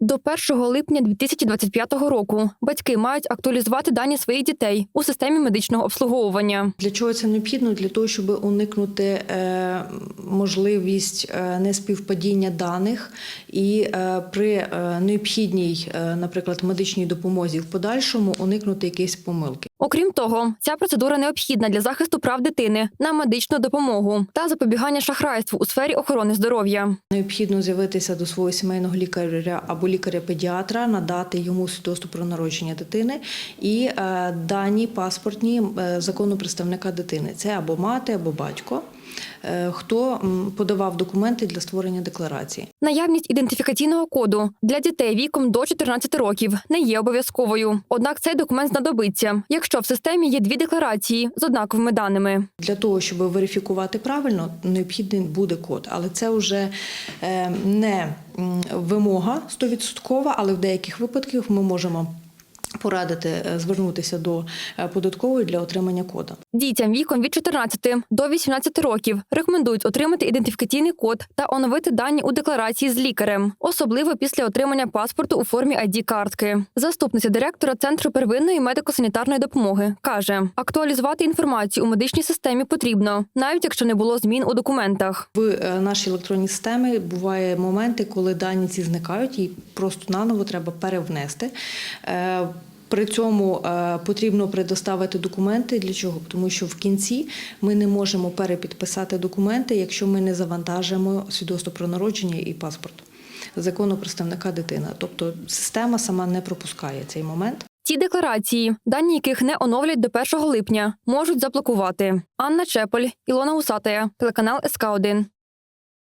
До 1 липня 2025 року батьки мають актуалізувати дані своїх дітей у системі медичного обслуговування. Для чого це необхідно? Для того, щоб уникнути е, можливість е, неспівпадіння даних і е, при необхідній, наприклад, медичній допомозі в подальшому уникнути якісь помилки. Окрім того, ця процедура необхідна для захисту прав дитини на медичну допомогу та запобігання шахрайству у сфері охорони здоров'я. Необхідно з'явитися до свого сімейного лікаря або лікаря-педіатра, надати йому свідоцтво про народження дитини і е, дані паспортні е, закону представника дитини. Це або мати, або батько. е, Хто подавав документи для створення декларації? Наявність ідентифікаційного коду для дітей віком до 14 років не є обов'язковою. Однак цей документ знадобиться, якщо в системі є дві декларації з однаковими даними. Для того, щоб верифікувати правильно, необхідний буде код. Але це вже е, не вимога 100%, але в деяких випадках ми можемо порадити е, звернутися до е, податкової для отримання кода. Дітям віком від 14 до 18 років рекомендують отримати ідентифікаційний код та оновити дані у декларації з лікарем, особливо після отримання паспорту у формі id картки Заступниця директора центру первинної медико-санітарної допомоги каже: актуалізувати інформацію у медичній системі потрібно, навіть якщо не було змін у документах. В е, нашій електронній системі буває моменти, коли дані ці зникають, і просто наново треба перевнести. При цьому е, потрібно предоставити документи для чого? Тому що в кінці ми не можемо перепідписати документи, якщо ми не завантажимо свідоцтво про народження і паспорт закону представника дитини. Тобто система сама не пропускає цей момент. Ці декларації, дані яких не оновлять до 1 липня, можуть заблокувати. Анна Чеполь, Ілона Усатая, телеканал СК 1